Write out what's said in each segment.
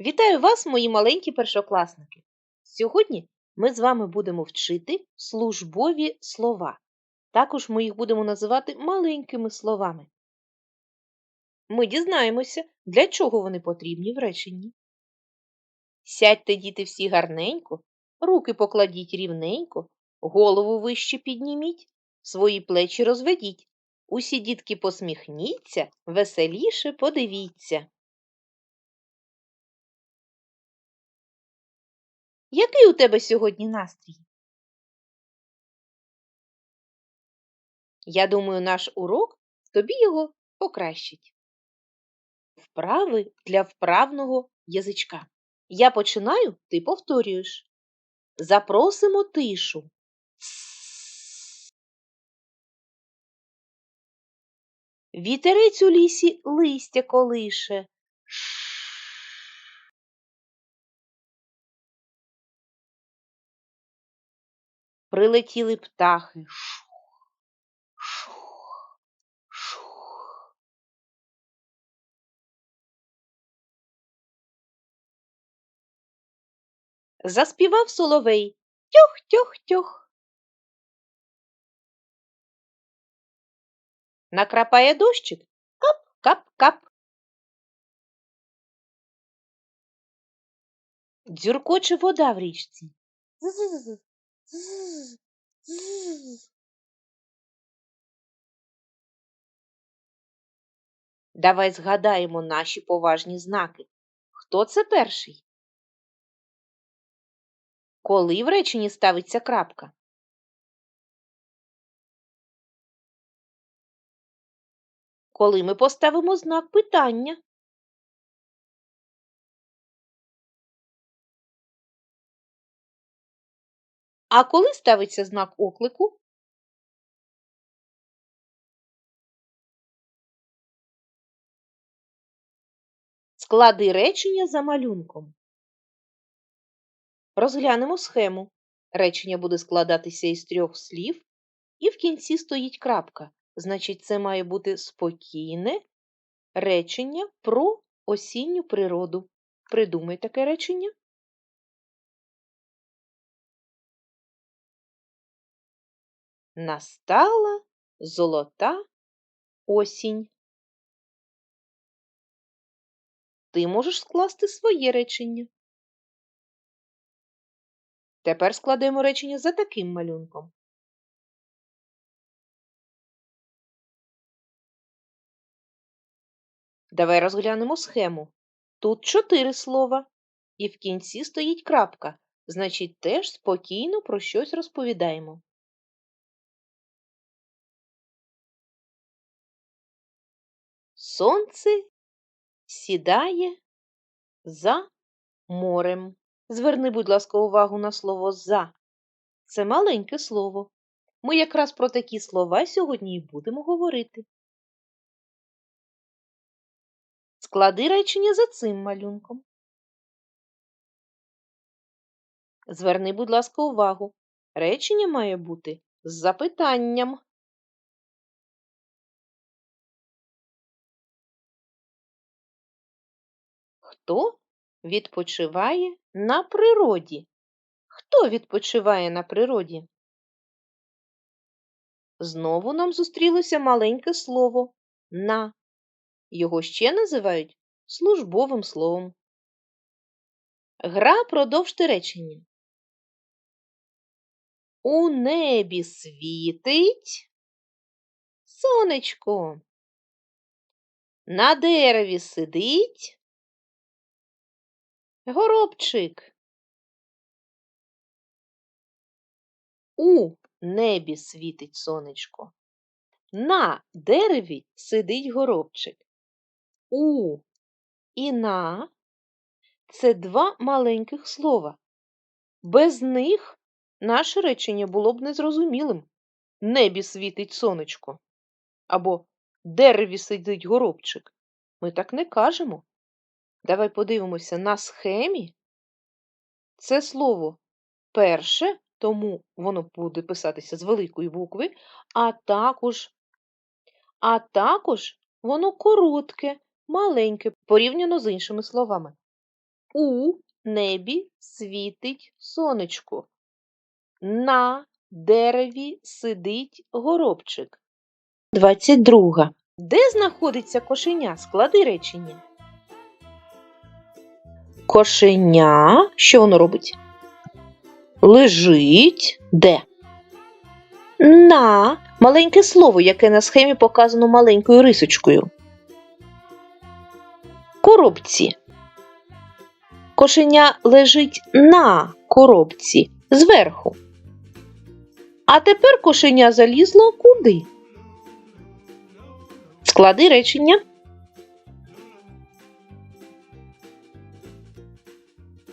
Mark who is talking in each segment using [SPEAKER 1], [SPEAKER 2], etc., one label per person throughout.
[SPEAKER 1] Вітаю вас, мої маленькі першокласники! Сьогодні ми з вами будемо вчити службові слова. Також ми їх будемо називати маленькими словами. Ми дізнаємося, для чого вони потрібні в реченні. Сядьте, діти, всі гарненько, руки покладіть рівненько, голову вище підніміть, свої плечі розведіть. Усі дітки посміхніться, веселіше подивіться. Який у тебе сьогодні настрій? Я думаю, наш урок тобі його покращить. Вправи для вправного язичка. Я починаю, ти повторюєш. Запросимо тишу. Вітерець у лісі листя колише. Прилетіли птахи. Шух, шух, шух. Заспівав соловей тьох-тьох-тьох. Накрапає дощик кап-кап-кап. Дзюркоче вода в річці. З-з-з. З, з. Давай згадаємо наші поважні знаки. Хто це перший? Коли в реченні ставиться крапка? Коли ми поставимо знак питання? А коли ставиться знак оклику? Склади речення за малюнком. Розглянемо схему. Речення буде складатися із трьох слів, і в кінці стоїть крапка. Значить, це має бути спокійне речення про осінню природу. Придумай таке речення. Настала золота осінь. Ти можеш скласти своє речення. Тепер складемо речення за таким малюнком. Давай розглянемо схему. Тут чотири слова, і в кінці стоїть крапка. Значить, теж спокійно про щось розповідаємо. Сонце сідає за морем. Зверни, будь ласка, увагу на слово за. Це маленьке слово. Ми якраз про такі слова сьогодні і будемо говорити. Склади речення за цим малюнком. Зверни, будь ласка, увагу. Речення має бути з запитанням. Хто відпочиває на природі? Хто відпочиває на природі? Знову нам зустрілося маленьке слово на. Його ще називають службовим словом. Гра продовжте речення. У небі світить сонечко. На дереві сидить Горобчик. У небі світить сонечко. На дереві сидить горобчик. У і на це два маленьких слова. Без них наше речення було б незрозумілим. Небі світить сонечко. Або дереві сидить горобчик. Ми так не кажемо. Давай подивимося на схемі. Це слово перше, тому воно буде писатися з великої букви, а також, а також воно коротке, маленьке, порівняно з іншими словами. У небі світить сонечко. На дереві сидить горобчик. 22. Де знаходиться кошеня? Склади речення. Кошеня. Що воно робить? Лежить де? На маленьке слово, яке на схемі показано маленькою рисочкою. Коробці. Кошеня лежить на коробці зверху. А тепер кошеня залізло куди? Склади речення.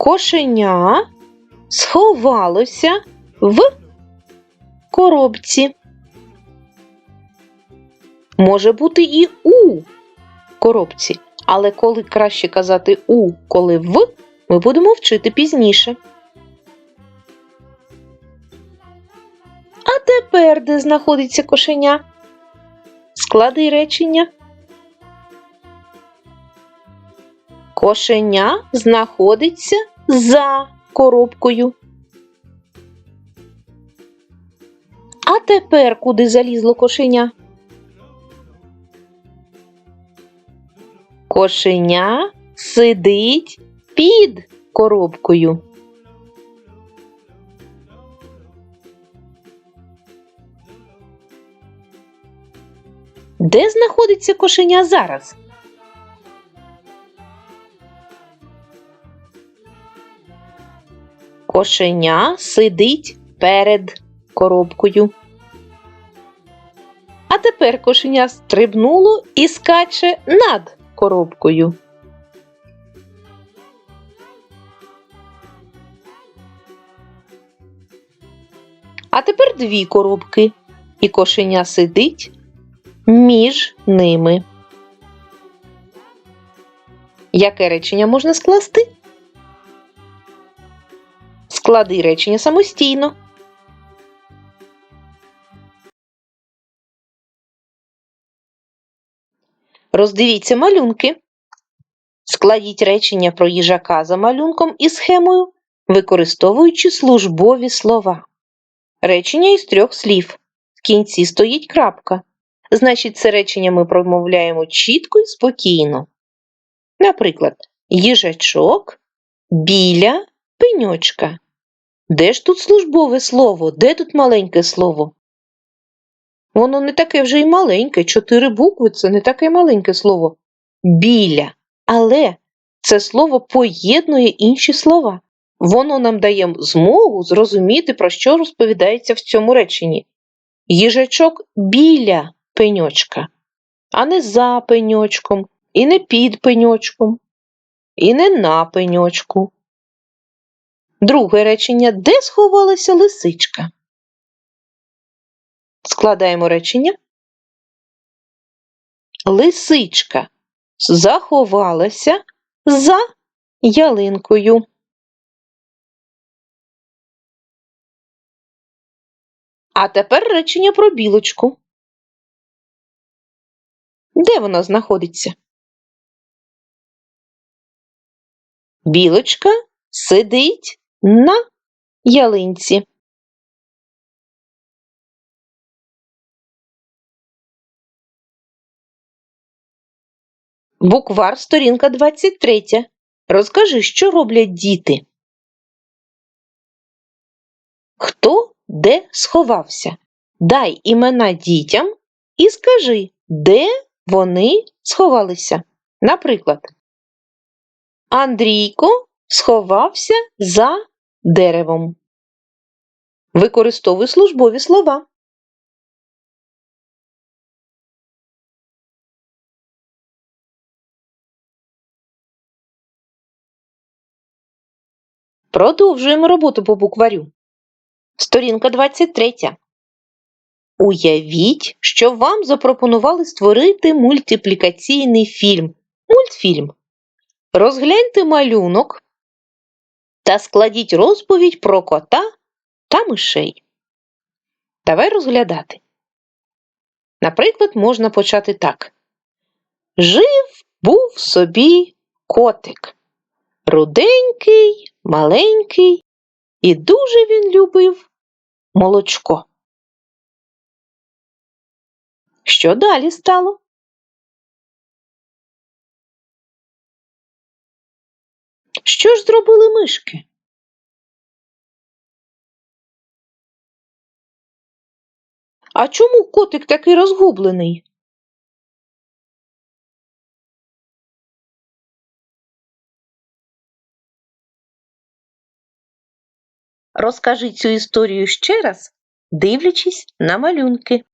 [SPEAKER 1] Кошеня сховалося в коробці. Може бути і у коробці, але коли краще казати у, коли в, ми будемо вчити пізніше. А тепер де знаходиться кошеня? Склади речення. Кошеня знаходиться за коробкою. А тепер куди залізло кошеня? Кошеня сидить під коробкою. Де знаходиться кошеня зараз? Кошеня сидить перед коробкою. А тепер кошеня стрибнуло і скаче над коробкою. А тепер дві коробки, і кошеня сидить між ними. Яке речення можна скласти? Склади речення самостійно. Роздивіться малюнки. Складіть речення про їжака за малюнком і схемою, використовуючи службові слова. Речення із трьох слів. В кінці стоїть крапка. Значить, це речення ми промовляємо чітко і спокійно. Наприклад, їжачок біля пеньочка. Де ж тут службове слово? Де тут маленьке слово? Воно не таке вже й маленьке. Чотири букви це не таке маленьке слово. Біля. Але це слово поєднує інші слова. Воно нам дає змогу зрозуміти, про що розповідається в цьому реченні. Їжачок біля пеньочка, а не за пеньочком, і не під пеньочком, і не на пеньочку. Друге речення де сховалася лисичка? Складаємо речення. Лисичка заховалася за ялинкою. А тепер речення про білочку. Де вона знаходиться? Білочка сидить на ялинці. Буквар сторінка 23. Розкажи, що роблять діти. Хто де сховався? Дай імена дітям і скажи, де вони сховалися. Наприклад, Андрійко сховався за деревом. Використовуй службові слова. Продовжуємо роботу по букварю. Сторінка 23. Уявіть, що вам запропонували створити мультиплікаційний фільм. Мультфільм. Розгляньте малюнок та складіть розповідь про кота та мишей. Давай розглядати. Наприклад, можна почати так. Жив був собі котик. Руденький, маленький, і дуже він любив молочко. Що далі стало? Що ж зробили мишки? А чому котик такий розгублений? Розкажи цю історію ще раз, дивлячись на малюнки.